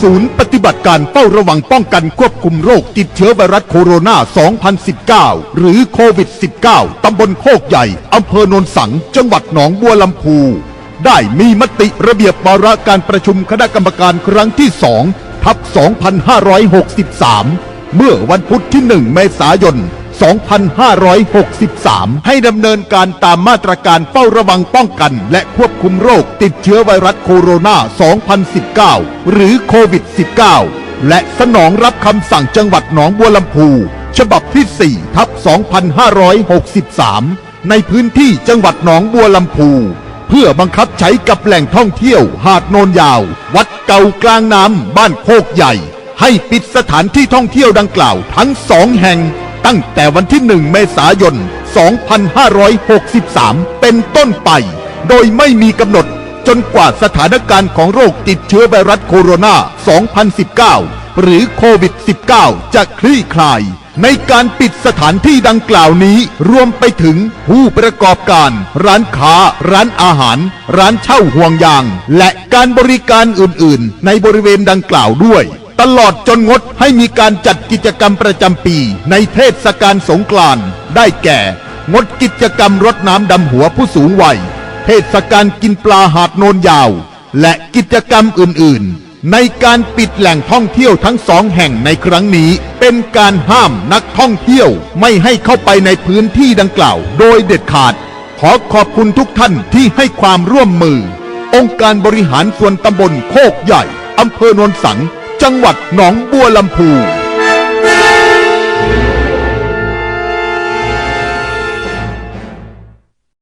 ศูนย์ปฏิบัติการเฝ้าระวังป้องกันควบคุมโรคติดเชื้อไวรัสโคโรนา 2019 หรือโควิด -19 ตำบลโคกใหญ่ อำเภอโนนสัง จังหวัดหนองบัวลำพู ได้มีมติระเบียบวาระการประชุมคณะกรรมการครั้งที่ 2 ทับ 2563 เมื่อวันพุธที่ 1 เมษายน 2563 ให้ดำเนินการตามมาตรการเฝ้าระวังป้องกัน และควบคุมโรคติดเชื้อไวรัสโคโรนา 2019 หรือโควิด -19 และสนองรับคำสั่งจังหวัดหนองบัวลำพู ฉบับที่ 4 ทับ 2563 ในพื้นที่จังหวัดหนองบัวลำพูเพื่อบังคับใช้กับแหล่งท่องเที่ยวหาดโนนยาว วัดเก่ากลางน้ำบ้านโคกใหญ่ ให้ปิดสถานที่ท่องเที่ยวดังกล่าวทั้งสองแห่ง ตั้งแต่วันที่ 1 เมษายน 2563 เป็นต้นไป โดยไม่มีกำหนดจนกว่าสถานการณ์ของโรคติดเชื้อไวรัสโคโรนา 2019 หรือโควิด -19 จะคลี่คลาย ในการปิดสถานที่ดังกล่าวนี้รวมไปถึงผู้ประกอบการ ร้านค้า ร้านอาหาร ร้านเช่าห่วงยาง และการบริการอื่น ๆ ในบริเวณดังกล่าวด้วย ตลอดจนงดให้มีการจัดกิจกรรมประจำปี ในเทศกาลสงกรานต์ได้แก่ งดกิจกรรมรดน้ำดำหัวผู้สูงวัย เทศกาลกินปลาหาดโนนยาว และกิจกรรมอื่น ๆในการปิดแหล่งท่องเที่ยวทั้งสองแห่งในครั้งนี้ เป็นการห้ามนักท่องเที่ยวไม่ให้เข้าไปในพื้นที่ดังกล่าว โดยเด็ดขาด ขอขอบคุณทุกท่านที่ให้ความร่วมมือ องค์การบริหารส่วนตำบลโคกใหญ่อำเภอโนนสัง จังหวัดหนองบัวลำพู